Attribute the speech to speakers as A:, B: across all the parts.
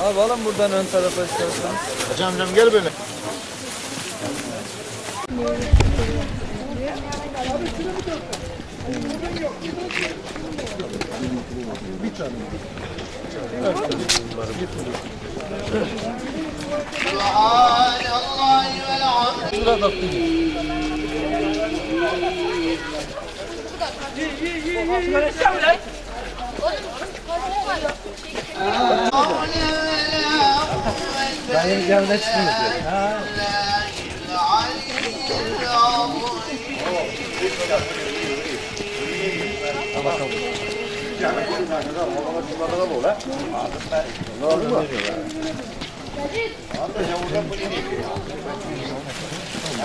A: Abi alın buradan ön tarafa istersen.
B: Hocam hocam gel böyle. Abi şunu bir dört. Bir tane. Sıra da Benim gelme çıkmıyor. Ha bakalım. Ne oldu mu?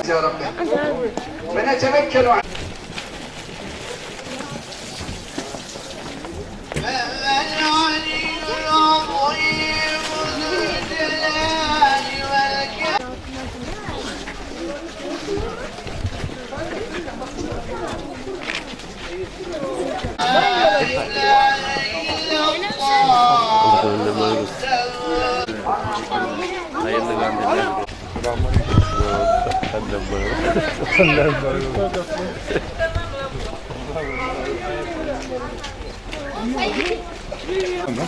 B: Ya Rabbi. Ve ne tevekkelu Hayırlı gandiller. Senden bayılır. Senden bayılır. Allah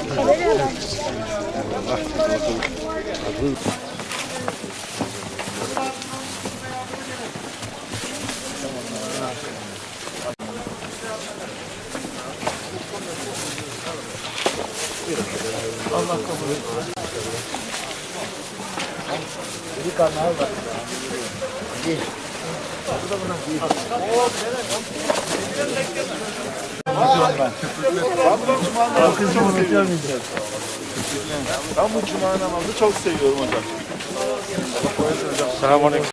B: razı olsun. Allah kabul etsin. Bir kanal var. Gel. Ben bu cuma namazı çok seviyorum hocam. Selamun Aleyküm.